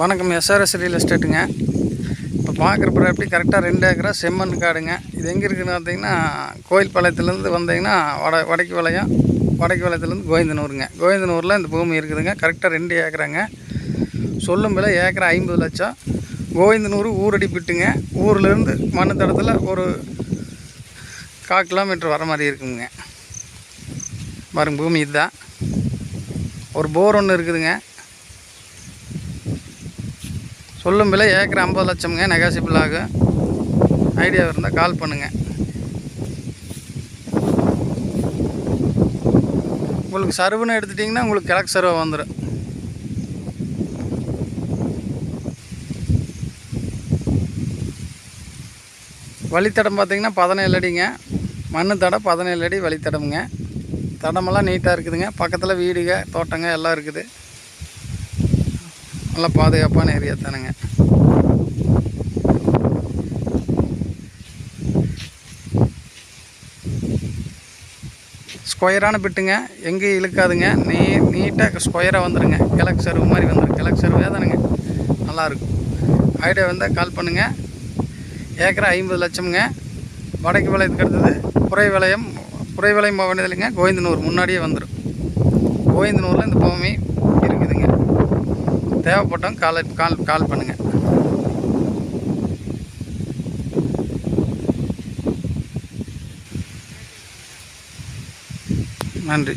வணக்கம். SRS real எஸ்டேட்டுங்க இப்போ பார்க்குற ப்ராப்பர்ட்டி கரெக்டாக ரெண்டு ஏக்கரா செம்மண் காடுங்க. இது எங்கே இருக்குதுன்னு பார்த்தீங்கன்னா கோயில் பாளையத்துலேருந்து வந்தீங்கன்னா வட வடக்கு வளையம் வடக்கு வளையத்துலேருந்து கோவிந்தனூருங்க. கோவிந்தனூரில் இந்த பூமி இருக்குதுங்க. கரெக்டாக ரெண்டு ஏக்கராங்க. சொல்லும் விலை ஏக்கரா ஐம்பது லட்சம். கோவிந்தனூர் ஊரடி பிட்டுங்க. ஊர்லேருந்து மண்ணு தடத்தில் ஒரு கால் கிலோமீட்டர் வர மாதிரி இருக்குங்க. பாருங்க பூமி இதுதான். ஒரு போர் ஒன்று இருக்குதுங்க. சொல்லும் விலை ஏக்கர் ஐம்பது லட்சம்ங்க நெகாசிபிள் ஆகும் ஐடியா இருந்தால் கால் பண்ணுங்கள் உங்களுக்கு சர்வுன்னு எடுத்துட்டிங்கன்னா உங்களுக்கு கிழக்கு சர்வை வந்துடும் வழித்தடம் பார்த்தீங்கன்னா பதினேழு அடிங்க. மண் தடம் பதினேழு அடி வழித்தடமுங்க. தடமெல்லாம் நீட்டாக இருக்குதுங்க. பக்கத்தில் வீடுங்க தோட்டங்க எல்லாம் இருக்குது. நல்லா பாதுகாப்பான ஏரியா தானுங்க. ஸ்கொயரான பிட்டுங்க. எங்கேயும் இழுக்காதுங்க. நீ நீட்டாக ஸ்கொயராக வந்துடுங்க கிழக்கு சர்வு மாதிரி வந்துடும் கிழக்கு சர்வே தானுங்க. நல்லாயிருக்கும் ஐடியா வந்தால் கால் பண்ணுங்கள் ஏக்கரா ஐம்பது லட்சம்ங்க. வடக்கு விளையத்துக்கு அடுத்தது புரை விளையம் புரை விளையம் போக வேண்டியதில்லைங்க. கோவிந்தனூர் முன்னாடியே வந்துடும் கோவிந்தனூரில் இந்த பூமி தேவைப்பட்டவங்க கால் கால் கால் பண்ணுங்கள் நன்றி.